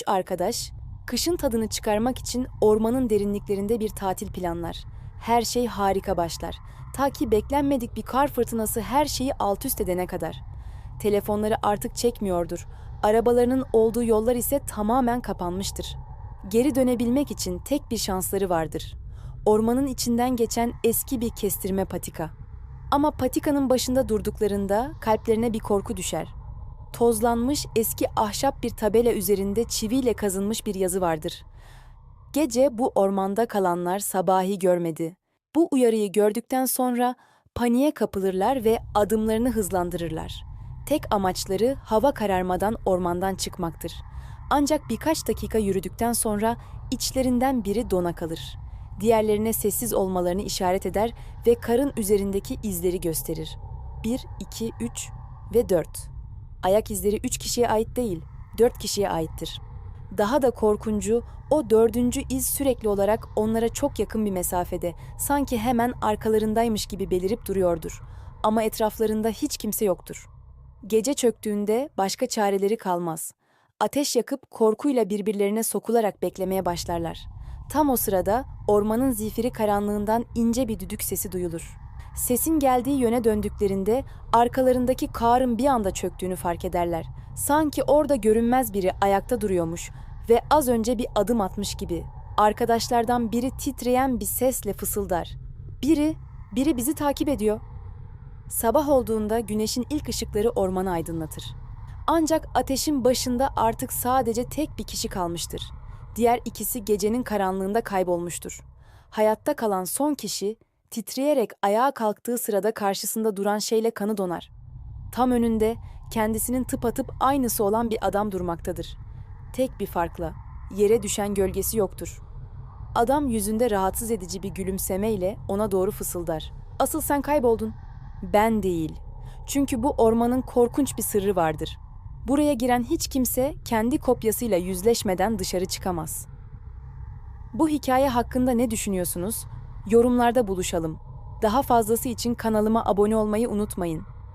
Üç arkadaş, kışın tadını çıkarmak için ormanın derinliklerinde bir tatil planlar. Her şey harika başlar. Ta ki beklenmedik bir kar fırtınası her şeyi alt üst edene kadar. Telefonları artık çekmiyordur. Arabalarının olduğu yollar ise tamamen kapanmıştır. Geri dönebilmek için tek bir şansları vardır. Ormanın içinden geçen eski bir kestirme patika. Ama patikanın başında durduklarında kalplerine bir korku düşer. Tozlanmış eski ahşap bir tabela üzerinde çiviyle kazınmış bir yazı vardır. Gece bu ormanda kalanlar sabahi görmedi. Bu uyarıyı gördükten sonra paniğe kapılırlar ve adımlarını hızlandırırlar. Tek amaçları hava kararmadan ormandan çıkmaktır. Ancak birkaç dakika yürüdükten sonra içlerinden biri dona kalır. Diğerlerine sessiz olmalarını işaret eder ve karın üzerindeki izleri gösterir. 1, 2, 3 ve 4. Ayak izleri 3 kişiye ait değil, 4 kişiye aittir. Daha da korkuncu o dördüncü iz sürekli olarak onlara çok yakın bir mesafede, sanki hemen arkalarındaymış gibi belirip duruyordur. Ama etraflarında hiç kimse yoktur. Gece çöktüğünde başka çareleri kalmaz. Ateş yakıp korkuyla birbirlerine sokularak beklemeye başlarlar. Tam o sırada ormanın zifiri karanlığından ince bir düdük sesi duyulur. Sesin geldiği yöne döndüklerinde arkalarındaki kağrın bir anda çöktüğünü fark ederler. Sanki orada görünmez biri ayakta duruyormuş ve az önce bir adım atmış gibi. Arkadaşlardan biri titreyen bir sesle fısıldar. Biri, biri bizi takip ediyor. Sabah olduğunda güneşin ilk ışıkları ormanı aydınlatır. Ancak ateşin başında artık sadece tek bir kişi kalmıştır. Diğer ikisi gecenin karanlığında kaybolmuştur. Hayatta kalan son kişi titreyerek ayağa kalktığı sırada karşısında duran şeyle kanı donar. Tam önünde kendisinin tıpatıp aynısı olan bir adam durmaktadır. Tek bir farkla yere düşen gölgesi yoktur. Adam yüzünde rahatsız edici bir gülümsemeyle ona doğru fısıldar. Asıl sen kayboldun. Ben değil. Çünkü bu ormanın korkunç bir sırrı vardır. Buraya giren hiç kimse kendi kopyasıyla yüzleşmeden dışarı çıkamaz. Bu hikaye hakkında ne düşünüyorsunuz? Yorumlarda buluşalım. Daha fazlası için kanalıma abone olmayı unutmayın.